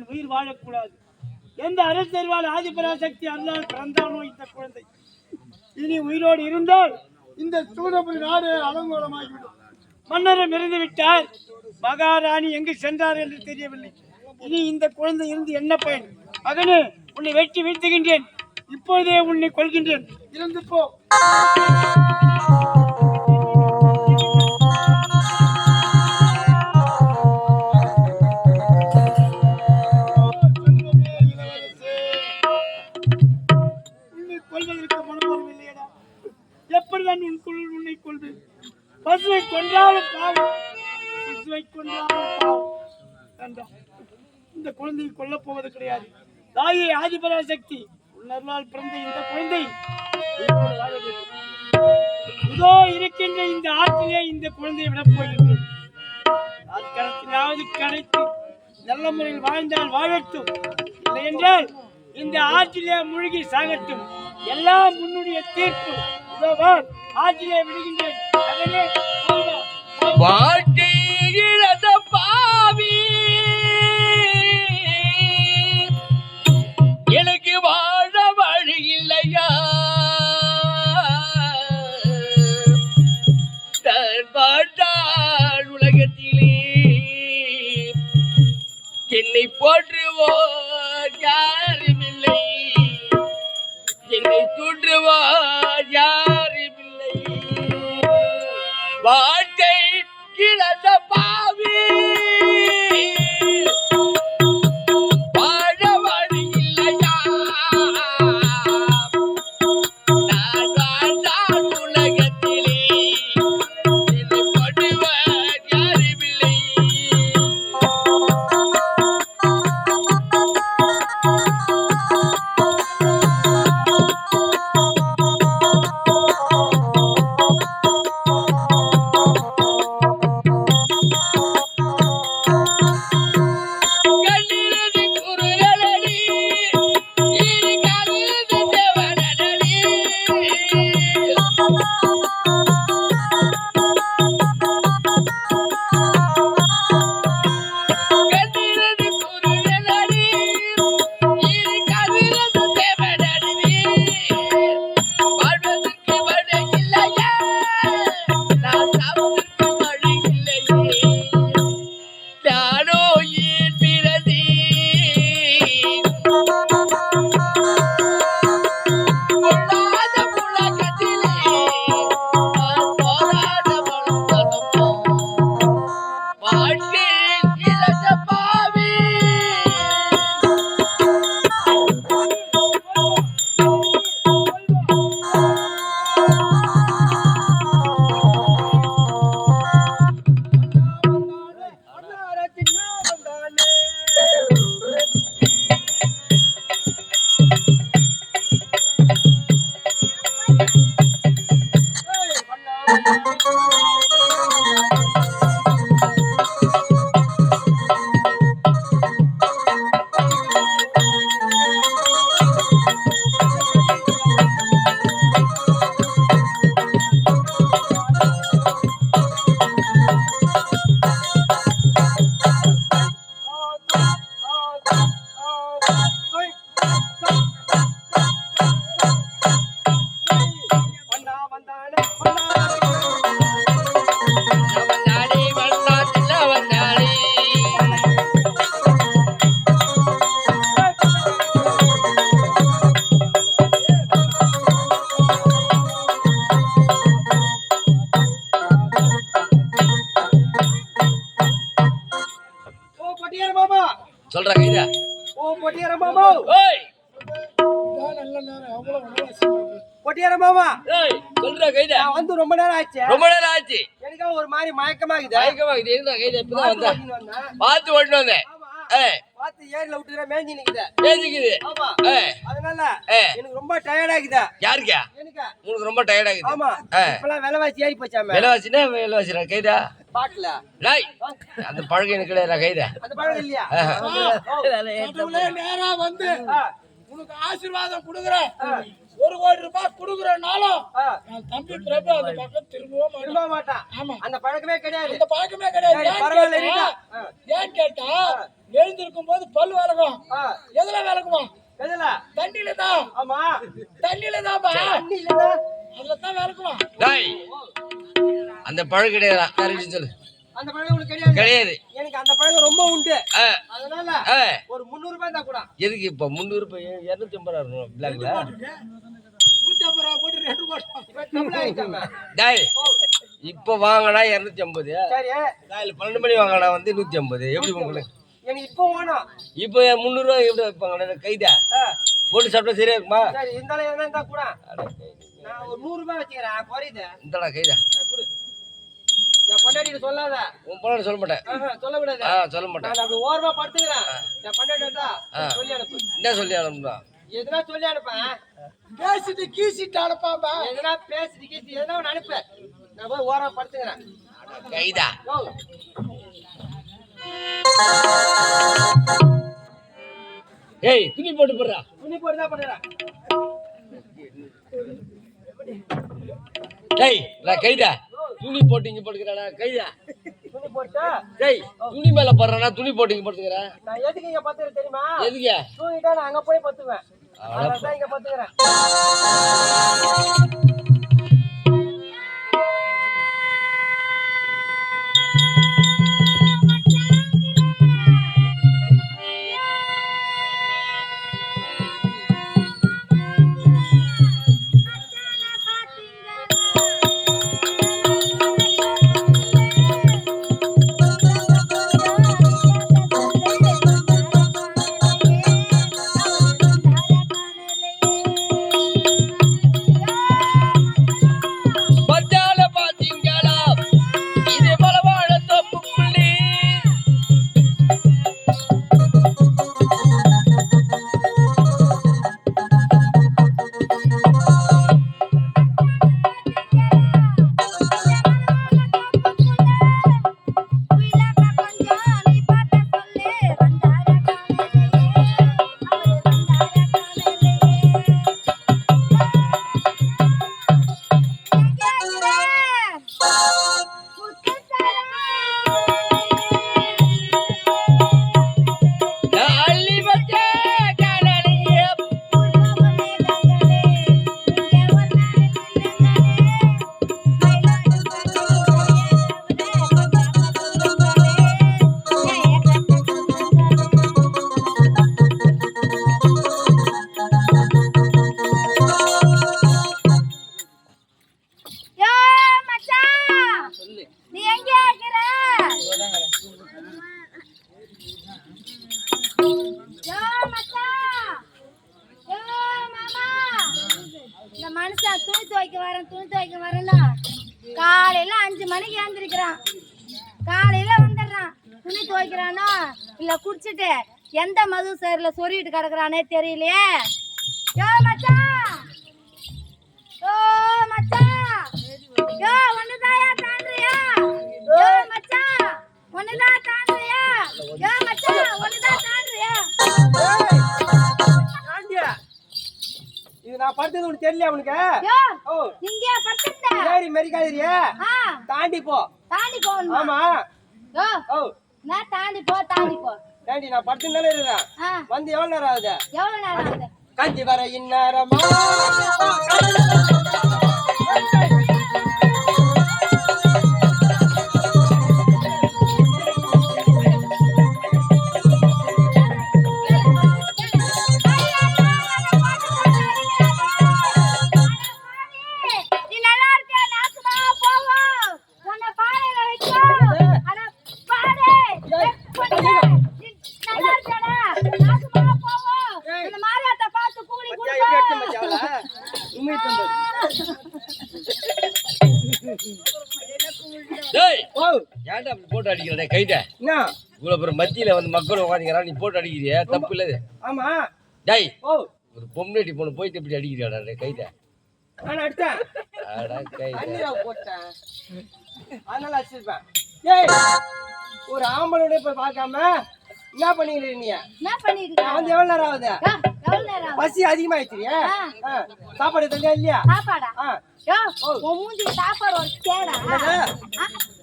அவன் உயிர் வாழக்கூடாது. எந்த அரசர்வால் ஆதிபராசக்தி அல்லால் பிறந்தானோ இந்த குழந்தை. இனி உயிரோடு இருந்தால் இந்த சூழபுரி நாடு அலங்கோலமாகிவிடும். மன்னரும் இருந்து விட்டார் மகாராணி எங்கு சென்றார் என்று தெரியவில்லை. இனி இந்த குழந்தை இருந்து என்ன பயன்? மகனே உன்னை வெட்டி வீழ்த்துகின்றேன். இப்பொழுதே உன்னை கொள்கின்றேன் இருந்து போ. குழந்தையை கொல்லப் போவது கிடையாது. தாயை ஆதிபராசக்தி உன்னருளால் பிறந்த இந்த குழந்தை இதோ இருக்கின்ற இந்த ஆற்றிலே இந்த குழந்தையை விடப் போகின்றேன் கிடைத்து நல்ல முறையில் வாழ்ந்தால் வாழட்டும். இல்லை என்றால் இந்த ஆற்றிலே மூழ்கி சாகட்டும். எல்லாம் உன்னுடைய தீர்ப்பு. இதோ ஆற்றிலே விடுகின்றேன் வாழ்க்கை என்னை போற்றுவோர் யாரும் இல்லை என்னை தூற்றுவோர் யாருமில்லை. வாழ்க்கை இழந்த பாவி. பொட்டியார மாமா? ஏய் சொல்ற கைதா. நான் வந்து ரொம்ப நேரம் ஆச்சு. ரொம்ப நேரம் ஆச்சு. எனக்கா ஒரு மாதிரி மயக்கமாகுது. பயங்கரமா இது இருந்தா கைதா இப்பதான் வந்தேன் ஓட்டின்னு வந்தேன். பார்த்து ஓட்டு வந்தேன். பார்த்து ஏரியில விட்டுக்கிற மேஞ்சி நிக்குது. ஆமா. அதனால ஏய் எனக்கு ரொம்ப டயர்ட் ஆகுது? யாருக்கா? எனக்கு? உனக்கு ரொம்ப டயர்ட் ஆகுது. ஆமா. ஏய் இப்பெல்லாம் விலைவாசி ஏறி போச்சாம? விலைவாசினா விலைவாசிடா கைதா. பாட்டுல? டாய் அந்த பழக்கம் எனக்கு கிடையாது கைதா. அந்த பழக்கம் இல்லையா? நேரா வந்து உனக்கு ஆசீர்வாதம் கொடுக்குறேன். ஒரு கோடி ரூபாய் கொடுக்குறனாலும் என் தம்பி பிரபு அந்த பக்கம் திரும்பவும். திரும்ப மாட்டான். ஆமா. அந்த பழக்கமே கிடையாது. அந்த பழக்கமே கிடையாது. ஏன் கேட்டா? எழுந்திருக்கும் போது பல் விளக்கும். எதுல விளக்குமா? எதுல? தண்ணியில தான். ஆமா. தண்ணியில தான்ப்பா. தண்ணியிலதா? அதுல தான் விளக்குமா? டேய் அந்த பழம் கிடையாதா. கரெக்ட் சொல்லு. அந்த பழக்கம் உனக்கு கிடையாது. கிடையாது. எனக்கு அந்த பழக்கம் ரொம்ப உண்டு. அதனால ஒரு முந்நூறு ரூபாய் தான் கூட. எதுக்கு இப்போ முந்நூறு ரூபாய்? இரநூத்தி ஐம்பது ரூபா பிளாக்ல நூத்தி ஐம்பது ரூபா போட்டு ரெண்டு இப்ப வாங்கினா இரநூத்தி ஐம்பது காலையில் பன்னெண்டு மணி வாங்கினா வந்து நூற்றி ஐம்பது எப்படி உங்களுக்கு? எனக்கு இப்போ வேணும். இப்போ முந்நூறுரூவா எப்படி வைப்பாங்க கைதா போட்டு சாப்பிட்டா சரியா இருக்குமா? சரி இருந்தாலும் எதனா இருந்தா கூட. நான் ஒரு நூறு ரூபாய் வச்சுக்கிறேன் குறையுது. இந்தடா கைதா கொடு. என் பொண்டாட்டிட்டு சொல்லாத. உன் பொண்ணு சொல்ல மாட்டேன். ஆஹா, சொல்லக்கூடாது ஆ சொல்ல மாட்டேன். நான் அப்படி ஓரமா படுத்துக்கிறேன். என் பொண்டாட்டி. சொல்லி அனுப்பு. என்ன சொல்லி அனுப்புனா? எதுனா சொல்லி அனுப்பேன் பேசிட்டு கீசிட்டு அனுப்பாப்பா எதுனா பேசிட்டு கீசி எதுனா ஒன்று அனுப்பு. நான் போய் ஓரமா படுத்துக்கிறேன். கைதா. ஏய் துணி போட்டு போடுறா. துணி போட்டு தான் பண்ணுறேன் டேய் நான் கைதா. துணி போட்டு இங்க போட்டுக்கிறேடா கைதா. துணி போட்டு? டேய் துணி மேல போடுறேன்னா துணி போட்டு இங்க போட்டுக்கிறேன் நான் எதுக்கு இங்க பத்துக்கிறேன் தெரியுமா? எதுக்கு? தூங்கிட்டா நான் அங்க போய் பத்துவேன் அட அதனால தான் இங்க பத்துக்கிறேன் வரேன் துணி துவைக்க வரேன்னா காலையில அஞ்சு மணிக்கு ஏந்திருக்கிறான் காலையில வந்துடுறான். துணி துவைக்கிறானோ இல்ல குடிச்சிட்டு எந்த மது சேர்ல சொல்லிட்டு கிடக்குறானே தெரியலையே. யோ மச்சான் யோ மச்சான் யோ ஒண்ணுதாயா தாண்டியா யோ மச்சான் ஒண்ணுதான் தாண்டியா யோ மச்சான் ஒண்ணுதான் தாண்டியா இது நான் படுத்தது உனக்கு தெரியல உனக்கு? ஓ. இங்கே படுத்துட்ட ஏறி மெரிக்காதிரியே. தாண்டி போ. தாண்டி போகணுமா? ஆமா. ஓ. நான் தாண்டி போ தாண்டி போ. ஏண்டி நான் படுத்து தானே வந்து எவ்வளவு நேரம் ஆகுது? எவ்வளவு நேரம் ஆகுது? கஞ்சி வர இந்நேரமா? போட்டு அடிக்கிறடே கைதா. என்ன? இவ்வளவு பேர் மத்தியில வந்து மக்கள் உட்காந்துக்கிறான் நீ போட்டு அடிக்கிறிய? தப்பு இல்ல இது. ஆமா. டேய் ஓ. ஒரு பொம்னேட்டி பொண்ணு போயிட்டு இப்படி அடிக்கிறாடா கைதா. ஒரு ஆம்பளை போய் பார்க்காம என்ன பண்ணிக்கிறீங்க நீங்க என்ன பண்ணிட்டு? வந்து எவ்வளவு நேரம் ஆகுது? பசி அதிகமாயிடுச்சு ஆ. சாப்பாடு தந்தா இல்லையா? சாப்பாடா? மூஞ்சிக்கு சாப்பாடு ஒரு கேடா.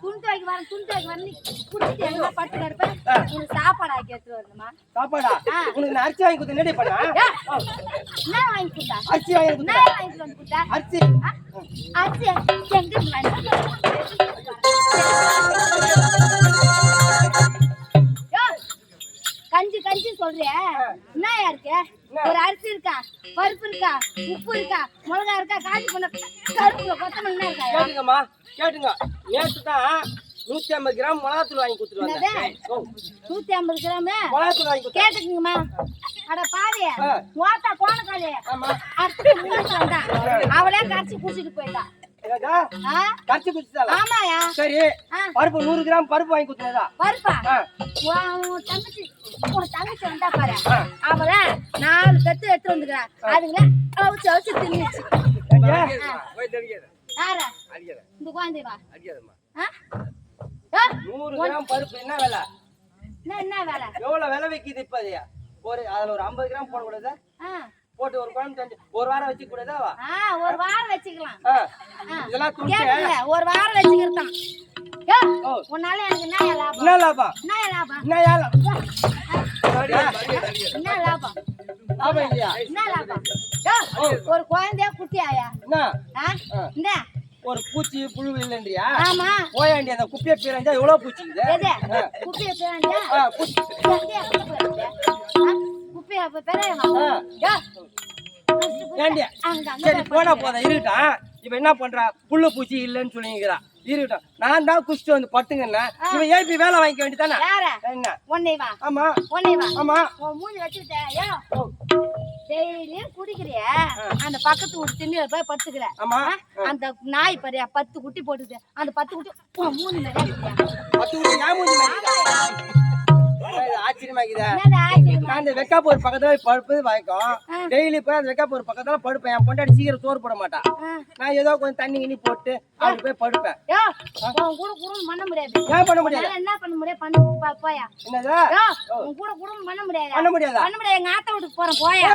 துணி துவைக்க வர துணி துவைக்க வர நீ குடிச்சிட்டு எங்க படுத்து கிடப்ப உனக்கு சாப்பாடு ஆக்கி வரணுமா? சாப்பாடா. உனக்கு நான் அரிசி வாங்கி கொடுத்து பண்ணா? என்ன வாங்கி கொடுத்தா? அரிசி வாங்கி என்ன கொடுத்தா வாங்கி வந்து கொடுத்தா? அரிசி. ஆ? அரிசி எங்க இருந்து வாங்கிட்டு சொல்றிய? என்ன இருக்கு? ஒரு அரிசி இருக்கா? பருப்பு இருக்கா? உப்பு இருக்கா? மிளகா இருக்கா? காஞ்சி பண்ண கருப்புல கொத்தமல்லி இருக்கா? கேட்டுங்கம்மா கேட்டுங்க. நேற்று தான் நூத்தி ஐம்பது கிராம் மிளகாத்தூள் வாங்கி? ஓ, நூத்தி ஐம்பது கிராமு? மிளகாத்தூள் வாங்கி கேட்டுக்குங்கம்மா. அட பாவி. ஓட்டா கோணக்காளி வந்தா அவளே கரைச்சி குடிச்சிட்டு போயிட்டா. ஏதா ஆ? கரைச்சி குடிச்சுதாளா? ஆமாயா. சரி. பருப்பு நூறு கிராம் பருப்பு வாங்கி கொடுத்ததா பருப்பா? தங்கச்சி உன் தங்கச்சி வந்தா பாரு. அவள நாலு கத்து எடுத்து வந்துக்கிறா. அதுங்கள அவிச்சு அவிச்சு தின்னுச்சு. இந்த? நூறு கிராம் பருப்பு என்ன விலை? என்ன என்ன வேலை? எவ்வளவு விலை விக்குது இப்ப ஒரு அதுல ஒரு ஐம்பது கிராம் போடக்கூடாதா. போட்டு ஒரு குழம்பு செஞ்சு ஒரு வாரம் வச்சு கூடாதா ஆ, ஒரு வாரம் வச்சுக்கலாம். இதெல்லாம் கேட்டுங்க ஒரு வாரம் வச்சுக்கிறதான். உன்னால எனக்கு என்ன லாபம்? என்ன லாபம்? என்ன லாபம்? என்ன ஏலம் என்ன லாபம்? லாபம் இல்லையா? என்ன லாபம்? யோ, ஒரு குழந்தைய குட்டியாயா? என்ன? ஒரு பூச்சி புழு இல்லைன்றியா? ஆமா. போயாண்டி அந்த குப்பையை பீரஞ்சா எவ்வளவு பூச்சி குப்பிய பேரஞ்சா பூச்சி. குப்பிய சரி போனா போதும். இருக்கட்டும் இப்ப என்ன பண்றா? புல்லு பூச்சி இல்லைன்னு சொல்லிங்கிறா இருக்கட்டும் நான் தான் குஷ்டு வந்து பட்டுங்கன்னா இவன் ஏபி வேலை வாங்கிக்க வேண்டியதானே? என்ன? உன்னை வா. ஆமா. உன்னை வா. ஆமா. மூஞ்சி டெய்லியும் குடிக்கிறிய? அந்த பக்கத்து வீட்டு திண்ணில போய் படுத்துக்கிற. ஆமா? அந்த நாய் பாரியா பத்து குட்டி போட்டுது. அந்த பத்து குட்டி மூணு. பத்து ஏன் மூஞ்சி மாதிரி ஆச்சரியமா இருக்குதா என்னது ஆச்சரியமா? நான் இந்த வெக்காப்பூர் பக்கத்துல போய் படுப்பது வாய்க்கும் டெய்லி போய் அந்த வெக்காப்பூர் பக்கத்துல படுப்பேன் என் பொண்டாட்டி சீக்கிரம் சோறு போட. நான் ஏதோ கொஞ்சம் தண்ணி கிண்ணி போட்டு அப்படி போய் படுப்பேன் கூட குடும்பம் பண்ண முடியாது ஏன் பண்ண முடியாது உன்னால என்ன பண்ண முடியாது பண்ணு போயா என்னது யோ, உன் கூட குடும்பம் பண்ண முடியாது பண்ண முடியாதா பண்ண முடியாது எங்க ஆத்த வீட்டுக்கு போறேன் போயா?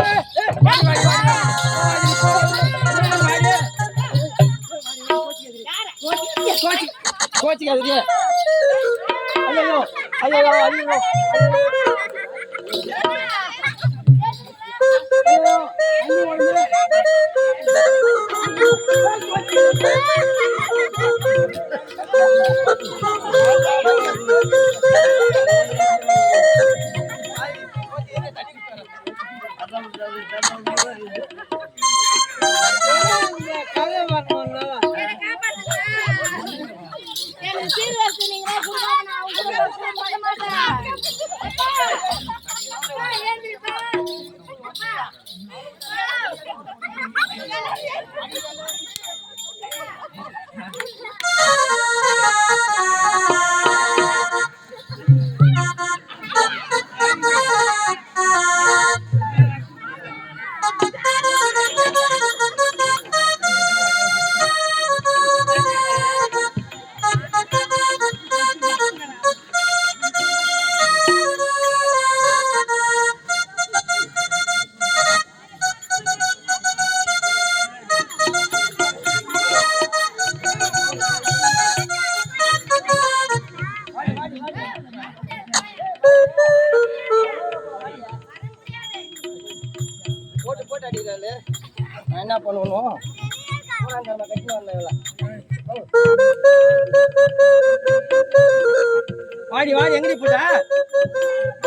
கோச்சிக்காதீங்க ஐயோ ஐயோ ஐயோ. என்னை Thank you. Tchau.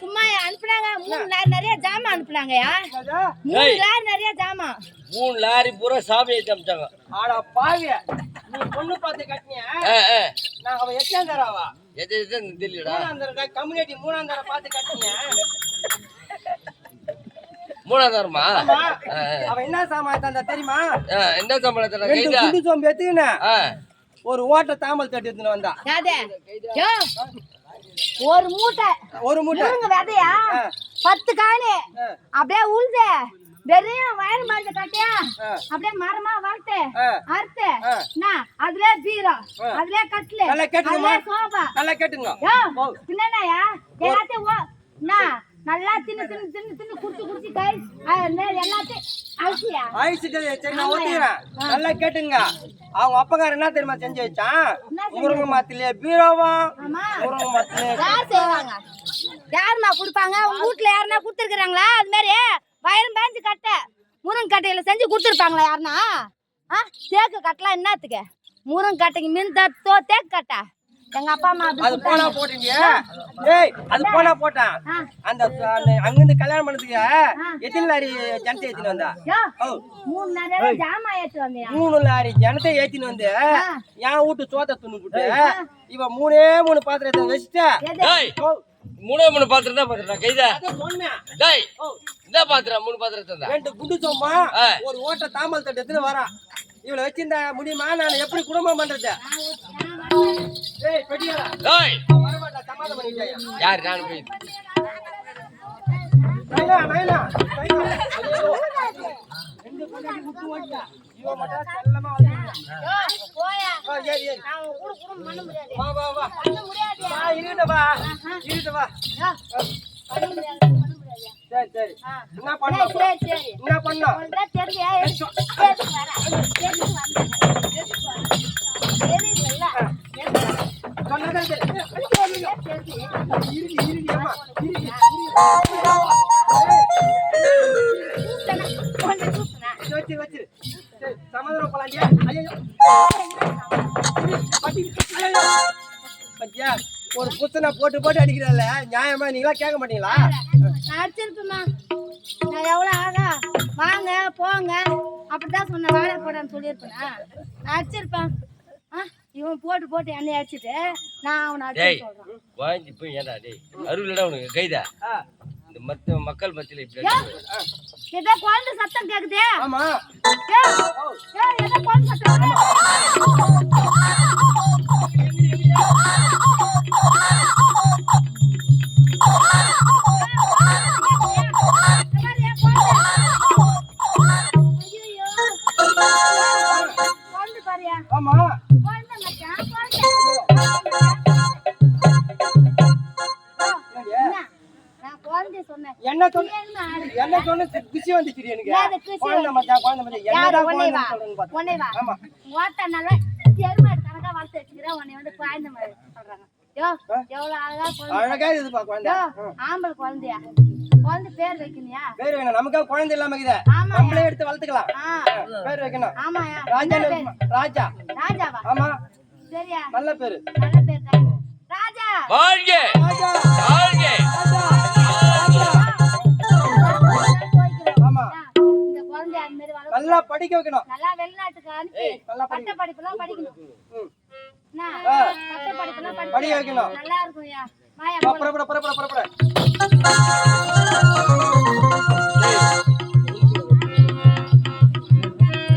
சும்மா அனுப்புனாங்க. மூணு லாரி நிறைய ஜாமான் அனுப்புனாங்கயா? மூணு லாரி நிறைய ஜாமான். மூணு லாரி பூரா சாமி ஏற்றி அமிச்சாங்க ஆடா பாவிய நீ பொண்ணு பார்த்து கட்டினியா? நான் அவன் எட்டாம் தராவா? எது எது தெரியலடா. மூணாம் கம்யூனிட்டி மூணாம் தரம் பார்த்து கட்டினியா? மூணாவது தரமா? ஆமா. ஆ, அவன் என்ன சாமான் தந்தா தெரியுமா? என்ன கைதா? குண்டு சோம்பு எடுத்துக்கின ஆ, ஒரு ஓட்ட தாமல் தட்டு எடுத்துன்னு வந்தா. ஒரு மூட்டை. ஒரு மூட்டை. விதையா. பத்து காணி. அப்படியே உழுது. வெறும் வயல் மருந்து கட்டியா. அப்படியே மரமா வளர்த்து. அறுத்து அதுலயே பீரோ நல்லா கேட்டுக்கம்மா. அதுலயே சோபா நல்லா கேட்டுங்க யோ ஓ. என்னயா எல்லாத்தையும் நல்லா தின்னு தின்னு தின்னு தின்னு குடிச்சு குடிச்சு கை ஆ, இந்த எல்லாத்தையும் அரிசியா? ஆயிடுச்சு சரி நான் ஆமாய்யா. ஒத்துக்கிறேன் நல்லா கேட்டுங்க. அவங்க அப்பகார என்ன தெரியுமா செஞ்சு வச்சான்? முருங்கை மாத்திலே பீரோவா? ஆமா. முருங்கை மாத்திலே யார் செய்வாங்க? யாரும்மா கொடுப்பாங்க? உங்க வீட்ல யாருன்னா கொடுத்துருக்குறாங்களா? அது மாதிரி வயலும் பேஞ்சு கட்டை முருங்கை கட்டையில செஞ்சு கொடுத்துருப்பாங்களா யாருன்னா? ஆ தேக்கு கட்டலாம் என்னத்துக்கு? முருங்கை கட்டைக்கு மின் தோ தேக்கு கட்டை? எங்க அப்பா அம்மா அது போனா. போட்டீங்க ஏய் அது போனா போட்டான். அந்த அந்த அங்கிருந்து கல்யாணம் பண்ணதுக்கு எத்தனை லாரி ஜனத்தை ஏத்தின்னு வந்தா? மூணு நிறைய ஜாமா ஏத்து வந்தியா? மூணு லாரி ஜனத்தை ஏத்தின்னு வந்து. என் வீட்டு சோத்த துண்ணு போட்டு இவ மூணே மூணு பாத்திரத்தை வச்சுட்டு. மூணே மூணு பாத்திரம் தான் பாத்திரம். கைதா. டேய் என்ன பாத்திரம்? மூணு பாத்திரத்தை தான் ரெண்டு குண்டு சோம்பா. ஒரு ஓட்ட தாமல் தட்டு எடுத்துன்னு வரா இவளை வச்சிருந்தா முடியுமா? நான் எப்படி குடும்பம் பண்றது? டேய். யார் நான் போய். நைனா நைனா. ரெண்டு பொண்டாட்டி முத்து ஓட்டா என்ன சரி என்ன பண்ணலாம் ஒன்றா தெரியா? எடுத்து வரேன் எடுத்து வச்சிரு வச்சிரு. சரி சமாதானம் போலாண்டியா ஐயோ. பத்தியா? ஒரு புத்தனை போட்டு போட்டு அடிக்கிறல்ல நியாயமா? நீங்களா கேட்க மாட்டீங்களா? அடிச்சிருப்பேம்மா. நான் எவ்வளோ ஆகா வாங்க போங்க. அப்படிதான் சொன்னேன் வாடகை போடான்னு சொல்லியிருப்பேனா? நான் அடிச்சிருப்பேன். ஆ இவன் போட்டு போட்டு என்னை அடிச்சிட்டு நான் அவனை டேய் அடிச்சு சொல்கிறேன் வாங்கி போய் ஏன்டா டேய்? அருள்டா உனக்கு கைதா? ஆ, இந்த மத்த மக்கள் மத்தியில இப்படி ஏதோ குழந்தை சத்தம் கேக்குதே. ஆமா. ஏய், ஏதோ குழந்தை சத்தம் உன்னை வா நல்லா கணக்கா வளர்த்து வச்சுக்கிறேன் உன்னை வந்து குழந்தை மாதிரி சொல்றாங்க. யோ எவ்வளவு அழகா அழகா இதுப்பா குழந்தை யோ ஆம்பளை குழந்தையா? குழந்தை பேர் வைக்கணியா பேர் வேணும் நமக்கா குழந்தை இல்லாம இருக்குது. நம்மளே எடுத்து வளர்த்துக்கலாம். பேர் வைக்கணும். ஆமாயா ராஜா? ராஜா. ராஜாவா? ஆமா. சரியா. நல்ல பேரு. நல்ல பேர் தான். ராஜா. வாழ்க! ராஜா. வாழ்க! நல்லா படிக்க வைக்கணும். நல்லா வெளிநாட்டுக்கு அனுப்பி. நல்லா பட்ட படிப்பு படிக்கணும். பட்ட படிப்பு எல்லாம் படிக்க வைக்கணும். நல்லா இருக்கும் ஐயா. புறப்பட புறப்பட புறப்பட.